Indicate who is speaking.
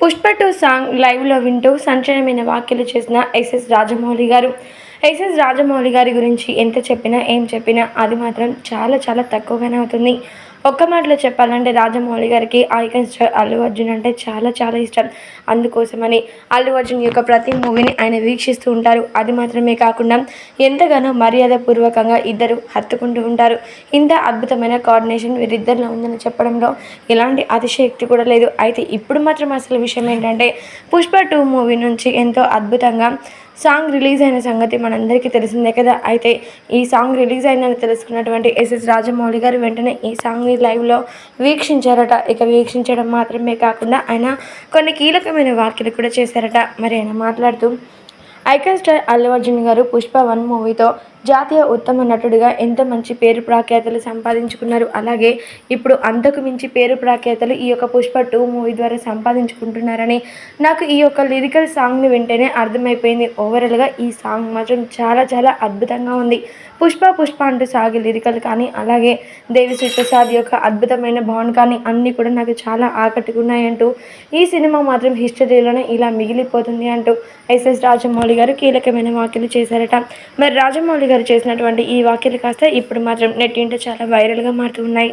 Speaker 1: Pushpa two song లైవ్లో వింటూ సంచలనమైన వ్యాఖ్యలు చేసిన ఎస్ఎస్ రాజమౌళి గారు. ఎస్ఎస్ రాజమౌళి గారి గురించి ఎంత చెప్పినా ఏం చెప్పినా అది మాత్రం చాలా చాలా తక్కువగానే అవుతుంది. ఒక్క మాటలో చెప్పాలంటే రాజమౌళి గారికి ఐకన్ స్టార్ అల్లు అర్జున్ అంటే చాలా చాలా ఇష్టం. అందుకోసమని అల్లు అర్జున్ యొక్క ప్రతి మూవీని ఆయన వీక్షిస్తూ ఉంటారు. అది మాత్రమే కాకుండా ఎంతగానో మర్యాద పూర్వకంగా ఇద్దరు హత్తుకుంటూ ఉంటారు. ఇంత అద్భుతమైన కోఆర్డినేషన్ వీరిద్దరిలో ఉందని చెప్పడంలో ఎలాంటి అతిశయక్తి కూడా లేదు. అయితే ఇప్పుడు మాత్రం అసలు విషయం ఏంటంటే పుష్ప టూ మూవీ నుంచి ఎంతో అద్భుతంగా సాంగ్ రిలీజ్ అయిన సంగతి మనందరికీ తెలిసిందే కదా. అయితే ఈ సాంగ్ రిలీజ్ అయిందని తెలుసుకున్నటువంటి ఎస్ఎస్ రాజమౌళి గారు వెంటనే ఈ సాంగ్ని లైవ్లో వీక్షించారట. ఇక వీక్షించడం మాత్రమే కాకుండా ఆయన కొన్ని కీలకమైన వ్యాఖ్యలు కూడా చేశారట. మరి ఆయన మాట్లాడుతూ ఐకాన్ స్టార్ అల్లు అర్జున్ గారు పుష్ప వన్ మూవీతో జాతీయ ఉత్తమ నటుడిగా ఎంత మంచి పేరు ప్రాఖ్యాతలు సంపాదించుకున్నారు? అలాగే ఇప్పుడు అంతకు మించి పేరు ప్రాఖ్యాతలు ఈ యొక్క పుష్ప టూ మూవీ ద్వారా సంపాదించుకుంటున్నారని నాకు ఈ యొక్క లిరికల్ సాంగ్ని వింటేనే అర్థమైపోయింది. ఓవరాల్గా ఈ సాంగ్ మాత్రం చాలా చాలా అద్భుతంగా ఉంది. పుష్ప పుష్ప అంటూ సాగే లిరికల్ కానీ అలాగే దేవిశ్రీ ప్రసాద్ యొక్క అద్భుతమైన భావన కానీ అన్నీ కూడా నాకు చాలా ఆకట్టుకున్నాయంటూ ఈ సినిమా మాత్రం హిస్టరీలోనే ఇలా మిగిలిపోతుంది అంటూ ఎస్ఎస్ రాజమౌళి గారు కీలకమైన వ్యాఖ్యలు చేశారట. మరి రాజమౌళి గారు చేసినటువంటి ఈ వ్యాఖ్యలు కాస్త ఇప్పుడు మాత్రం నెట్టింట చాలా వైరల్గా మారుతూ ఉన్నాయి.